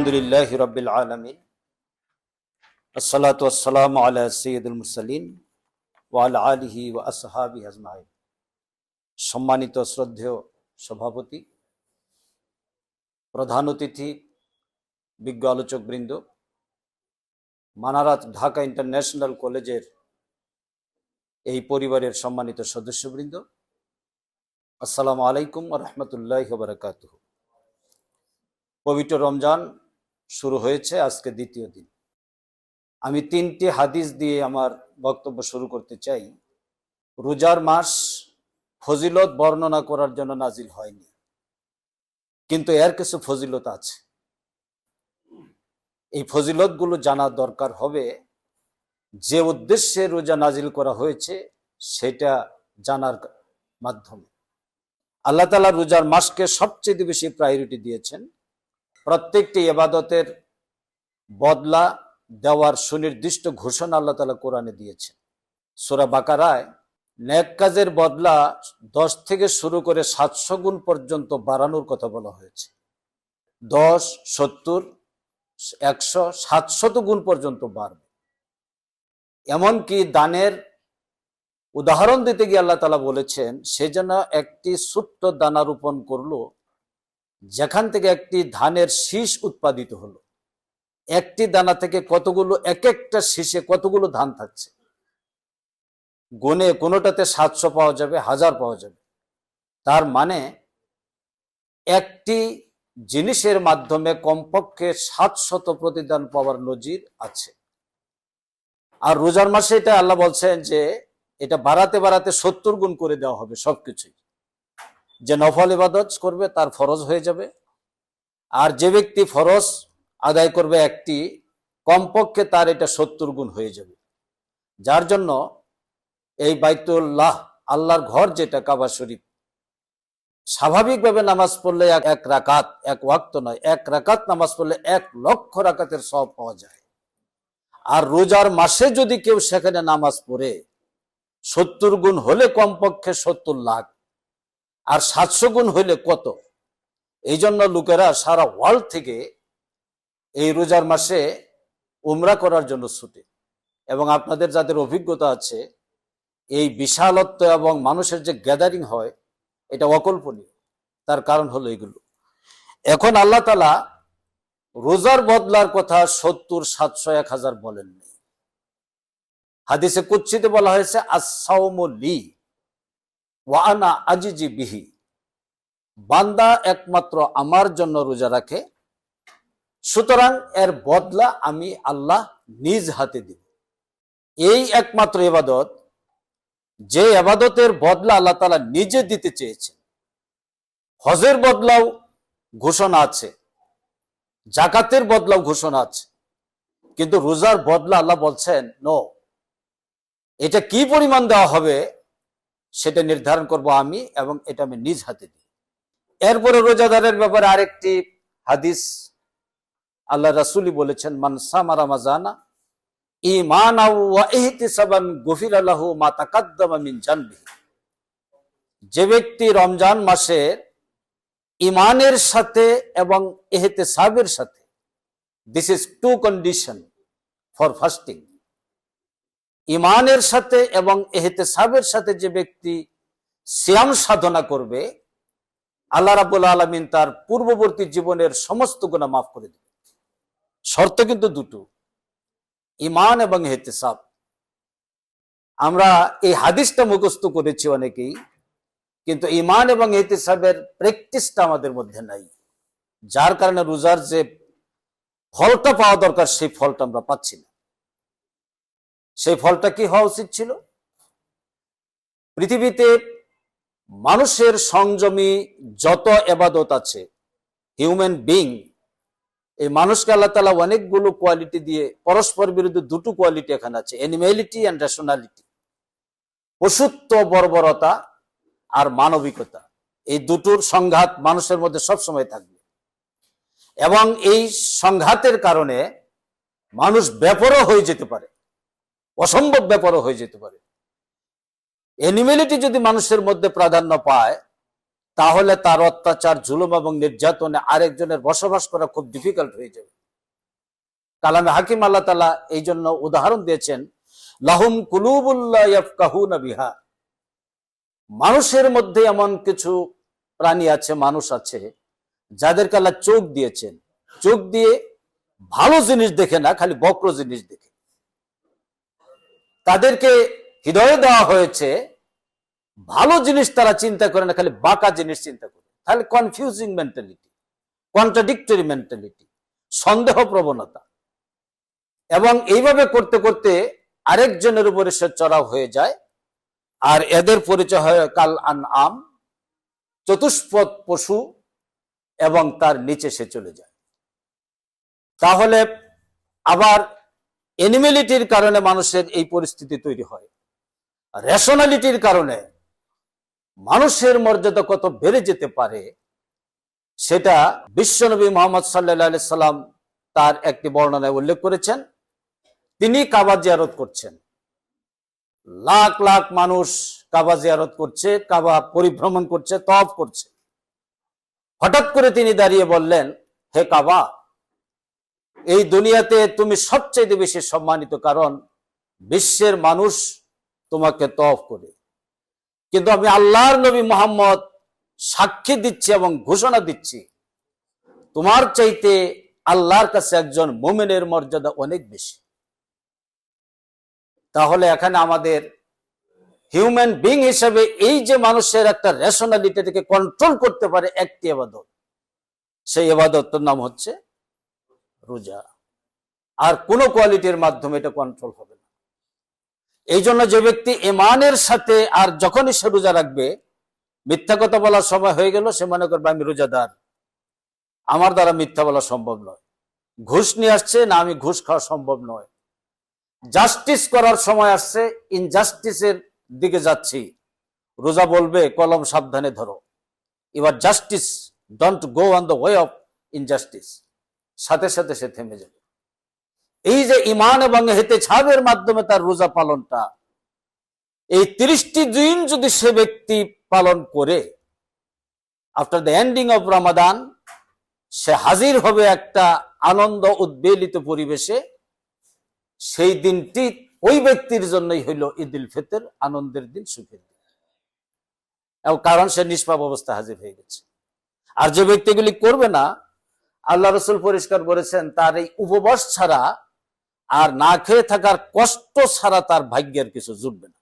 আলহামদুলিল্লাহ আলমিন। সৈয়দুল ওয়াল আলিহি ওয়া আসহাবি আজমাইন। সম্মানিত শ্রদ্ধেয় সভাপতি, প্রধান অতিথি, বিজ্ঞ আলোচক বৃন্দ মানারাত ঢাকা ইন্টারন্যাশনাল কলেজের এই পরিবারের সম্মানিত সদস্যবৃন্দ, আসসালামু আলাইকুম রহমতুল্লাহ বারকাতুহ। পবিত্র রমজান শুরু হয়েছে আজকে দ্বিতীয় দিন। আমি তিনটি হাদিস দিয়ে আমার বক্তব্য শুরু করতে চাই। রোজার মাস ফজিলত বর্ণনা করার জন্য নাজিল হয়নি। কিন্তু এর কিছু ফজিলত আছে। এই ফজিলতগুলো জানা দরকার হবে। যে উদ্দেশ্যে রোজা নাজিল করা হয়েছে, সেটা জানার মাধ্যমে। আল্লাহ তালা রোজার মাসকে সবচেয়ে বেশি প্রায়োরিটি দিয়েছেন। প্রত্যেকটি এবাদতের বদলা দেওয়ার সুনির্দিষ্ট ঘোষণা আল্লাহ তালা কোরআনে দিয়েছেন। সোরা বাকারায় ন্যাক কাজের বদলা দশ থেকে শুরু করে সাতশো গুণ পর্যন্ত বাড়ানোর কথা বলা হয়েছে। দশ, সত্তর, একশো সাতশত গুণ পর্যন্ত বাড়বে। এমনকি দানের উদাহরণ দিতে গিয়ে আল্লাহ তালা বলেছেন, সে যেন একটি ছোট্ট দানা রোপণ করল যেখান থেকে একটি ধানের শীষ উৎপাদিত হলো, একটি দানা থেকে কতগুলো এক একটা শীষে কতগুলো ধান থাকছে? গনে কোনোটাতে সাতশো পাওয়া যাবে, হাজার পাওয়া যাবে। তার মানে একটি জিনিসের মাধ্যমে কমপক্ষে সাতশত প্রতিদান পাওয়ার নজির আছে। আর রোজার মাসে এটা আল্লাহ বলছেন যে এটা বাড়াতে বাড়াতে সত্তর গুণ করে দেওয়া হবে সবকিছুই। যে নফল ইবাদত করবে, তার ফরজ হয়ে যাবে। আর যে ব্যক্তি ফরজ আদায় করবে একটি, কমপক্ষে তার এটা সত্তর গুণ হয়ে যাবে। যার জন্য এই বাইতুল্লাহ, আল্লাহর ঘর যেটা কাবা শরীফ, স্বাভাবিকভাবে নামাজ পড়লে এক রাকাত, এক ওয়াক্ত নয়, এক রাকাত নামাজ পড়লে এক লক্ষ রাকাতের সব পাওয়া যায়। আর রোজার মাসে যদি কেউ সেখানে নামাজ পড়ে, সত্তর গুণ হলে কমপক্ষে সত্তর লাখ। আর সাতশো গুণ হইলে কত? এই জন্য লোকেরা সারা ওয়ার্ল্ড থেকে এই রোজার মাসে উমরা করার জন্য ছুটে। এবং আপনাদের যাদের অভিজ্ঞতা আছে, এই বিশালত্ব এবং মানুষের যে গ্যাদারিং হয়, এটা অকল্পনীয়। তার কারণ হলো এগুলো। এখন আল্লাহ তালা রোজার বদলার কথা সত্তর, সাতশো, এক হাজার বলেননি। হাদিসে কুচ্ছিতে বলা হয়েছে আসাউমলি ওয়ানা আজিজি বিহি। বান্দা একমাত্র আমার জন্য রোজা রাখে, সুতরাং এর বদলা আমি আল্লাহ নিজ হাতে দিব। এই একমাত্র এবাদত যে এবাদতের বদলা আল্লাহ তালা নিজে দিতে চেয়েছেন। হজের বদলাও ঘোষণা আছে, জাকাতের বদলাও ঘোষণা আছে, কিন্তু রোজার বদলা আল্লাহ বলছেন নো এটা কি পরিমাণ দেওয়া হবে? সেটা নির্ধারণ করব আমি এবং এটা আমি নিজ হাতে দিই। এরপরে রোজাদারের ব্যাপারে আরেকটি হাদিস আল্লাহ রাসুলি বলেছেন মানসামা রামাজানা ইমান মিন জানবি যে ব্যক্তি রমজান মাসের ইমানের সাথে এবং এহেতে সাবের সাথে this is two condition for fasting ইমানের সাথে এবং এহেতে সাবের সাথে যে ব্যক্তি শ্যাম সাধনা করবে, আল্লাহ রাবুল আলমিন তার পূর্ববর্তী জীবনের সমস্ত গুণা মাফ করে দেবে। শর্ত কিন্তু দুটো ইমান এবং হেতেসাব আমরা এই হাদিসটা মুখস্থ করেছি অনেকেই, কিন্তু ইমান এবং এহতেসাবের প্র্যাকটিসটা আমাদের মধ্যে নাই। যার কারণে রোজার যে ফলটা পাওয়া দরকার, সেই ফলটা আমরা পাচ্ছি না। সেই ফলটা কি হওয়া উচিত ছিল? পৃথিবীতে মানুষের সংযমী যত এবাদত আছে হিউম্যান বিং এই মানুষকে আল্লাহ তালা অনেকগুলো কোয়ালিটি দিয়ে, পরস্পর বিরুদ্ধে দুটো কোয়ালিটি এখানে আছে অ্যানিমেলিটি অ্যান্ড রেশনালিটি পশুত্ব বর্বরতা আর মানবিকতা, এই দুটোর সংঘাত মানুষের মধ্যে সব সময় থাকবে। এবং এই সংঘাতের কারণে মানুষ ব্যাপারও হয়ে যেতে পারে। অসম্ভব ব্যাপারও হয়ে যেতে পারে। অ্যানিমেলিটি যদি মানুষের মধ্যে প্রাধান্য পায়, তাহলে তার অত্যাচার, জুলুম এবং নির্যাতনে আরেকজনের বসবাস করা খুব ডিফিকাল্ট হয়ে যাবে। কালামে হাকিম আল্লাহ তালা এই জন্য উদাহরণ দিয়েছেন, লাহুম কুলুবুল্লাহ বিহা। মানুষের মধ্যে এমন কিছু প্রাণী আছে, মানুষ আছে, যাদেরকে আল্লাহ চোখ দিয়েছেন। চোখ দিয়ে ভালো জিনিস দেখে না, খালি বক্র জিনিস দেখে। তাদেরকে হৃদয়ে দেওয়া হয়েছে, ভালো জিনিস তারা চিন্তা করে না, খালি বাঁকা জিনিস চিন্তা করে। তাহলে কনফিউজিং মেন্টালিটি কন্ট্রাডিক্টরি মেন্টালিটি সন্দেহ প্রবণতা এবং এইভাবে করতে করতে আরেকজনের উপরে সে চড়াও হয়ে যায়। আর এদের পরিচয় হয় কাল আন আম চতুষ্পদ পশু, এবং তার নিচে সে চলে যায়। তাহলে আবার এনিমেলিটির কারণে মানুষের এই পরিস্থিতি তৈরি হয়। রেশনালিটির কারণে মানুষের মর্যাদা কত বেড়ে যেতে পারে, সেটা বিশ্বনবী মোহাম্মদ সাল্লাহ সাল্লাম তার একটি বর্ণনায় উল্লেখ করেছেন। তিনি কাবা জিয়ারত করছেন। লাখ লাখ মানুষ কাবা জিয়ারত করছে, কাবা পরিভ্রমণ করছে তফ করছে। হঠাৎ করে তিনি দাঁড়িয়ে বললেন, হে কাবা এই দুনিয়াতে তুমি সবচেয়ে বেশি সম্মানিত, কারণ বিশ্বের মানুষ তোমাকে তফ করে। কিন্তু আমি আল্লাহর নবী মোহাম্মদ সাক্ষী দিচ্ছি এবং ঘোষণা দিচ্ছি, তোমার চাইতে আল্লাহর কাছে একজন মোমেনের মর্যাদা অনেক বেশি। তাহলে এখানে আমাদের হিউম্যান বিং হিসেবে এই যে মানুষের একটা রেশনালিটিকে কন্ট্রোল করতে পারে একটি এবাদত, সেই এবাদতটার নাম হচ্ছে রোজা। আর কোন কোয়ালিটির মাধ্যমে এটা কন্ট্রোল হবে না। এই জন্য যে ব্যক্তি ইমানের সাথে আর যখনই সে রোজা রাখবে, মিথ্যা কথা বলার সময় হয়ে গেল, সে মনে করবে, আমি রোজাদার। আমার দ্বারা মিথ্যা বলা সম্ভব নয়। ঘুষ নিয়ে আসছে, না, আমি ঘুষ খাওয়া সম্ভব নয়। জাস্টিস করার সময় আসছে ইনজাস্টিসের দিকে যাচ্ছি। রোজা বলবে, কলম সাবধানে ধরো। এবার justice don't go on the way of injustice সাথে সাথে সে থেমে যাবে। এই যে ইমান এবং হেতে ছাবের মাধ্যমে তার রোজা পালনটা, এই তিরিশটি দিন যদি সে ব্যক্তি পালন করে after the ending of Ramadan সে হাজির হবে একটা আনন্দ উদ্বেলিত পরিবেশে, সেই দিনটি ওই ব্যক্তির জন্যই হইল ঈদুল ফিতর, আনন্দের দিন, সুখের দিন। এবং কারণ সে নিষ্পাপ অবস্থা হাজির হয়ে গেছে। আর যে ব্যক্তিগুলি করবে না আল্লাহ রসুল পরিষ্কার বলেছেন তার এই উপবাস ছাড়া আর না খেয়ে থাকার কষ্ট ছাড়া তার ভাগ্যের কিছু জুটবে না।